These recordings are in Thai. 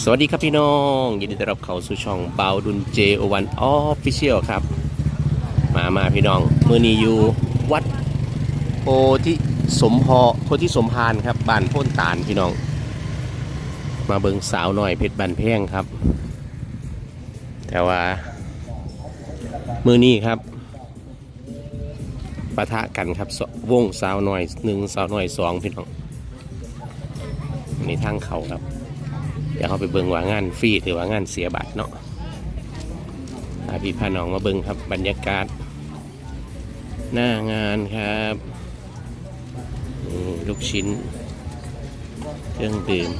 สวัสดีครับพี่น้อง ยินดีต้อนรับเข้าสู่ช่องเบาดุนเจโอวันออฟฟิเชียลครับ มามาพี่น้องมือนี้อยู่วัดโพธิสมพอโพธิสมพานครับบ้านพ้นตาลพี่น้อง มาเบิงสาวหน่อยเพชรบันแพงครับ แต่ว่ามือนี้ครับปะทะกันครับวงสาวหน่อยหนึ่งสาวหน่อยสองพี่น้องอันนี่ทางเขาครับ ดี๋ยวเขาไปเบิ่งว่างานฟรีหรือว่างานเสียบัตรเนาะพาพี่พาน้องมาเบิ่งครับบรรยากาศ หน้างานครับลูกชิ้น เครื่องดื่ม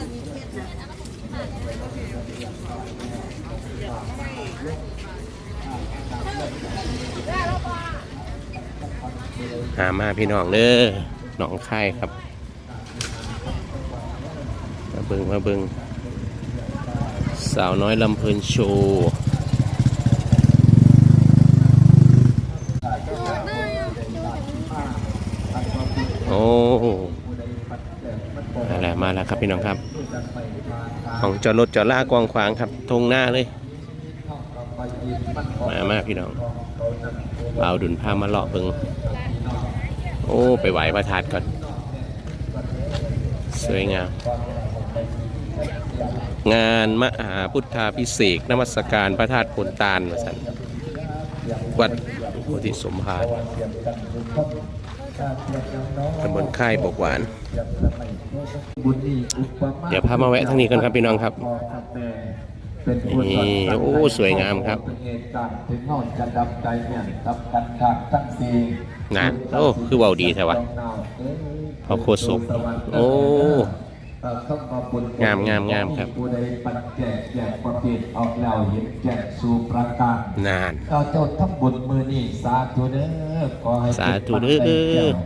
หามาพี่น้องเด้อหนองค่ายครับ มาเบิ่งมาเบิ่ง สาวน้อยลำเพลินโชว์โอ้มาแล้วมาแล้วครับพี่น้องครับ ของจอดรถจอดลากวางขวางครับทงหน้าเลยมามากพี่น้องเอาดุนพามาเลาะเบิงโอ้ ไปไหวพระธาตุก่อน สวยงาม งานมหาพุทธาพิเศษกนมัสการพระธาตุพนตาลวสันวัดโพธิสมภารตำบลค่ายบกหวาน เดี๋ยวพามาแวะทางนี้กันครับพี่น้องครับนี่โอ้สวยงามครับนอนกันดำใจเนี่ยดำกันขาดทั้งสี่งานโอ้คือเว้าดีแท้วะพอโคศกโอ้ งามงามงามครับผู้ใดปัจแจกแจกประเภทออกแล้วเห็นแจกสู่ประการนานเราเจ้าทั้งบุญมือนี่สาธุเด้อขอให้เป็นสาธุเด้อปัจจัยแก้ว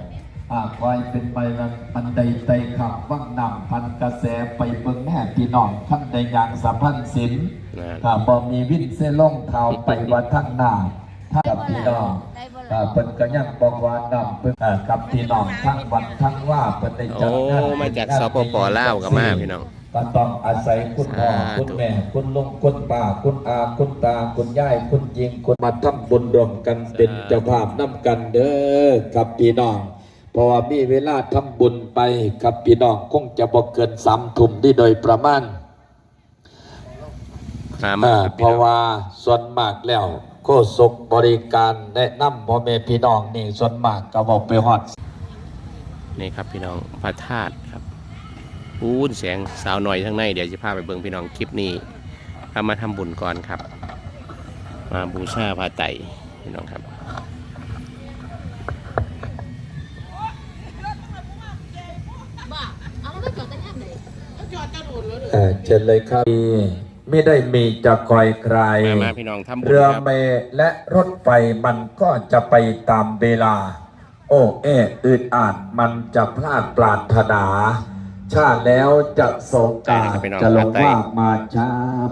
อ่าขอให้เป็นไปวันปันใดไตขับว่างนำพันกระแสไปเบิ่งแม่พี่น้องขั้นใดยางสัมพันธ์สินนานถ้าบ่มีวิ่นเส้นล่องเท้าไปว่าทั้งหน้า ถ้ากับพี่น้องอ่าเพิ่นก็ยังบอกว่านำเพิ่นอ่ากับพี่น้องทั้งวันทั้งว่าเพิ่นได้จัโอ้ดงานมาจากสปปลาวกับมาพี่น้องก็ต้องอาศัยคุณพ่อสาธุคุณแม่ คุณลุงคุณป้าคุณอาคุณตาคุณยายคุณยิงคุณมาทำบุญรวมกันเป็นเจ้าภาพนํกันเด้อกับพี่น้องเพราะว่ามีเวลาทำบุญไปกับพี่น้องคงจะบ่เกินสามทุ่มที่โดยประมาณมามาอ่าครับเพพี่น้ราะองว่าส่วนมากแล้ว โคศกบริการแนะนำพ่อแม่พี่น้องนี่ส่วนมากก็บอกไปฮอดนี่ครับพี่น้องพระธาตุครับปูนแสงสาวหน่อยทั้างในเดี๋ยวจะพาไปเบิ่งพี่น้องคลิปนี้พามาทำบุญก่อนครับ มาบูชาพระไตรพี่น้องครับบ้าเอาแล้วไม่จอดแต่แง่ไหนเอ่อเชิญเลยครับ ไม่ได้มีจะคอยใคร มามาพี่น้องทำบุญเรือครับ เมล์และรถไฟมันก็จะไปตามเวลา โอ้เออึดอาดมันจะพลาดปรารถนา ชาติแล้วจะโศกาได้นะครับพี่น้องจะลงครับว่ามาช้า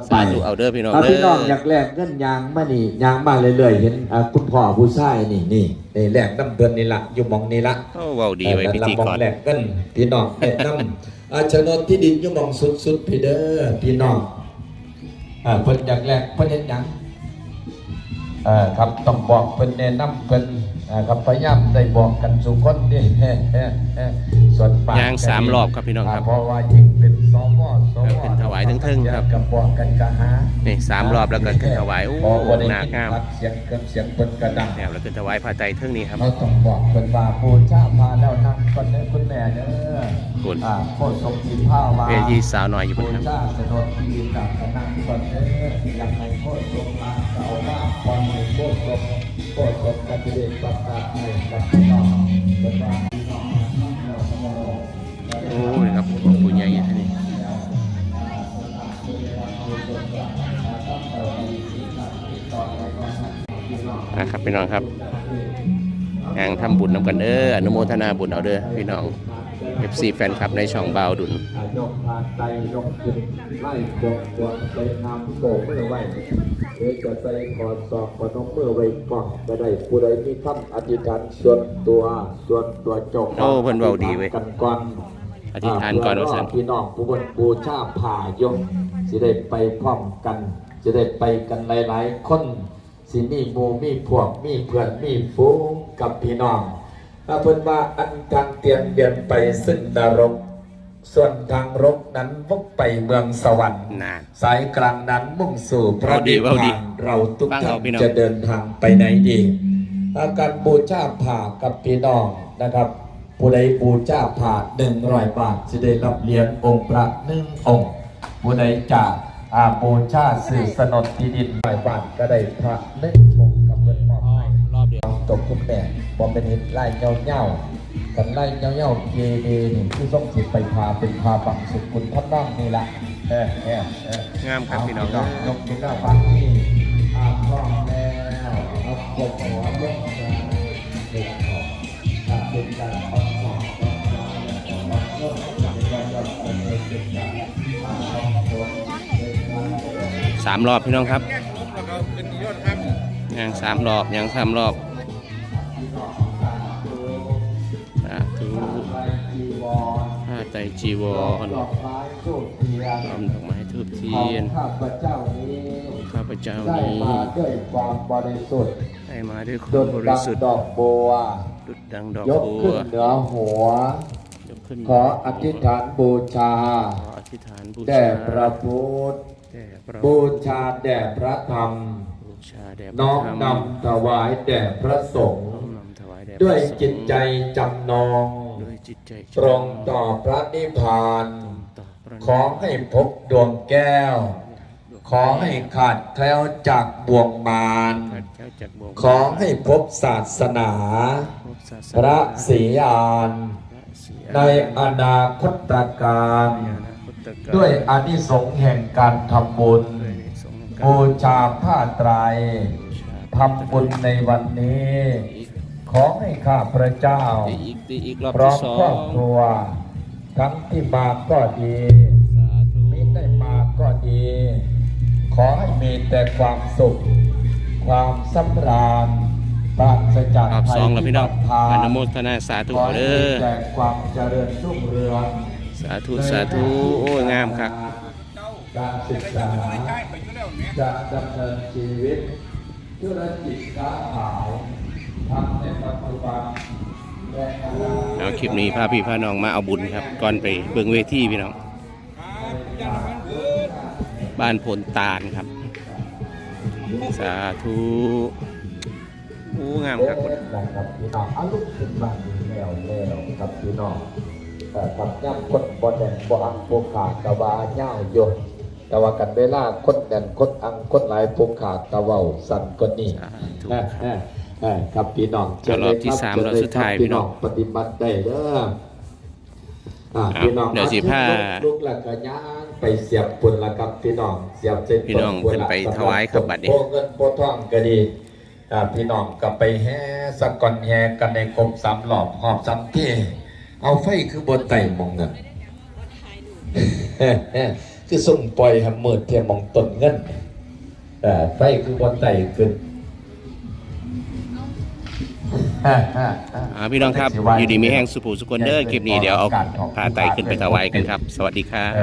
ไปสาธุเอาเด้อพี่น้องถ้าเด้พี่น้องออยากแลกเงินยางมานี่ยางมาเรื่อยๆเห็นอ่าคุณพ่อผู้ชายนี่นี่นี่แลกน้ำเดือนนี่ละอยู่หมองนี่ละโอ้เว้าดีไว้พิธีกรแลกกันพี่น้องแนะนำอาชนดที่ดินอยุ่หมองสุดๆพี่เด้อพี่น้อง อ่าเพิ่นอยากแลกเพิ่นเห็นหยังอ่าครับต้องบอกเพิ่นแนะนำเพิ่นอ่าครับพยายามได้บอกกันสุคนนี่ ส่วนปากยางสามรอบครับพี่น้องครับาเพราะว่ายิ่งเป็นสมสมขึ้นถวายทั้งเทิงครับกับบอกกันกะหานี่สามรอบแล้วก็ขึ้นถวายโอ้พบ่ได้หนักงามเสียงเครื่องเสียงเพิ่นกระดังแนวแล้วขึ้นถวายพระไตรเท่งนี้ครับเราต้องบอกเป็นว่าปูชาพาแล้วนั่งคนนี้คุณแม่เด้อคุณอ่าโคตรสมจิตผ้าวาเวทีสาวน้อยอยู่บปูนครับชาสนดทีกับกนั่งคนเด้อยังไงโคตรสมมาเก่าว่าพรในโคตรสมโคตรสมกันเดชประกาศให้กับพี่น้องเป็นว่าพี่น้องโอ้ นะครับพี่น้องครับแห่งทำบุญนำกันเด้ออนุโมทนาบุญเอาเด้อพี่น้อง FC แฟนคลับในช่องบาวดุลยกพานใจยกขึ้นไล่กดกดไปนำโบกมือไว้หรือจะใส่ขอดสอบพนมมือไว้ก่อนก็ได้ผู้ใดมีคำอธิษฐานส่วนตัวส่วนตัวเจบโอ้เพิ่นเว้าดีเว้ยกันก่อนอธิษฐานก่อนว่าซั่นเพื่รพี่น้องผู้บนบูชาผ่ายกสิสิได้ไปพร้อมกัน จะได้ไปกันหลายๆคน สิมีหมู่มีพวกมีเพื่อนมีฝูงกับพี่น้องถ้าเพิ่นว่าอันทางเตียนเบียนไปซึ่งนรก ส่วนทางรกนั้นวกไปเมืองสวรรค์นานสายกลางนั้นมุ่งสู่พระเอาดีนิพเอาดีพานเราทุกฟังท่าเอานพี่น้อง จะเดินทางไปไหนดีอาการบูชาผ่ากับพี่น้องนะครับ ผู้ใดบูชาผ่าหนึ่งร้อยบาทจะได้รับเหรียญองค์พระหนึ่งองค์ ผู้ใดจะ อาบูชาสื่อสนดที่ดินร้อยบาทก็ได้พระหนึ่งองกับเงินมอบให้รอบเดียวตกคุณแม่บอมเป็นเห็นไล่เงาเงากันไล่เงาเงาเกเรนี่ที่ต้องสิไปพาเป็นพาบังสุกุลท่านนั่งนี่ละเออเออเอองามครับพี่น้องยกมือหน้าบังนี่อาพร้อมแล้วเอาปกหัวลงมาเด็กออกถ้าเป็นการออนสอบออนสอบออนสอบเป็นการยอดเป็นเป็นการมาเอาตัวเป็นการ สามรอบพี่น้องครับยังสามรอบยังสามรอบสาธุไปจีวรผ้าไตรจีวรดอกไม้ทูบเทียนพร้อมดอกไม้ทูบเทีของยนข้าพเจ้านี้ข้าพเจ้าได้นี้มาด้วยความบริสุทธิ์ได้มาด้วยคดุวามดบดัริงสุทธิ์ดอกบัวดุดดังดอกยกบัขึ้วนเหนือหัวยกขึ้นขออธิษฐานบูชาขออธิษฐานบูแด่ชาพระพุทธแด่พระ บูชาแด่พระธรรมบูชาแด่พระน้อมธรรมนำถวายแด่พระสงฆ์น้อมนำถวายแด่ด้วยพระสงฆ์จิตใจจำนองด้วยจิตใจตรงต่อพระนิพพานต่อพระขอให้พบดวงแก้ว ขอให้ขาดแคล้วจากบ่วงมารข้าพเจ้าจากบ่วงขอให้พบศาสนาพบศาสพระนาศรีอานพระศรีในอนาคตการ ในอนาคตการด้วยอานิสงส์แห่งการทำบุญด้วยสงฆ์การบูชาผ้าไตรบูชาทำบุญในวันนี้ ขอให้ข้าพระเจ้าตีอีกตีอีกรอบพร้อที่มสอครองบครัว ทั้งที่มาก็ดีสาธุไม่ได้มาก็ดี ขอให้มีแต่ความสุข ความสำราญปราศจากรอบภัสยองแล้วพี่น้องพิบัติอนุโมทนาสาธุขอให้เด้มีอแต่ความเจริญรุ่งเรือง สาธุสาธุโอ้ยงามครับการศึกษาจะดำเนินชีวิตธุรกิจค้าขายทำในปัจจุบันเอาคลิปนี้พาพี่พาน้องมาเอาบุญครับ ก่อนไปเบิ่งเวทีพี่น้อง บ้านพลตาลครับ สาธุโอ้งามครับนะครัน้องอารุณขึ้นมาแล้วแล้วครับพี่น้อง เอ่อกับย่ำคนบ่แดงบ่อังบ่ขาดกะว่าเง่าโยนแต่ว่ากันเวลาคนแดนคนอังคนหลายผู้ขาดกะเว้าสั่นคนนี้สาธุเออเออเออครับพี่น้องเอารอบที่สามรอบสุดท้ายพี่น้องปฏิบัติได้เด้ออ่าเอาพี่น้องเดี๋ยวสิพาลูกๆแล้วก็ย่างไปเสียบปุ่นละครับพี่น้องเสียบเส้นพี่น้องปุ่ขึ้นไปถวายครับบัดนี้โพเงินโพทองก็ดีอ่าพี่น้องก็ไปแห่สักก่อนแห่กันในครบสามรอบหอบสามที่ เอาไฟคือบนไต่มองเงินคือส่งปล่อยให้มืดเทียมองต้นเงินเอ่อไฟคือบนไต่ขึ้นอ่าพี่น้องครับ อยู่ดีมีแห้งสุภูสุคนเดอร์คลิปนี้เดี๋ยวเอาผ้าไตรขึ้นไปถวายกันครับ สวัสดีครับ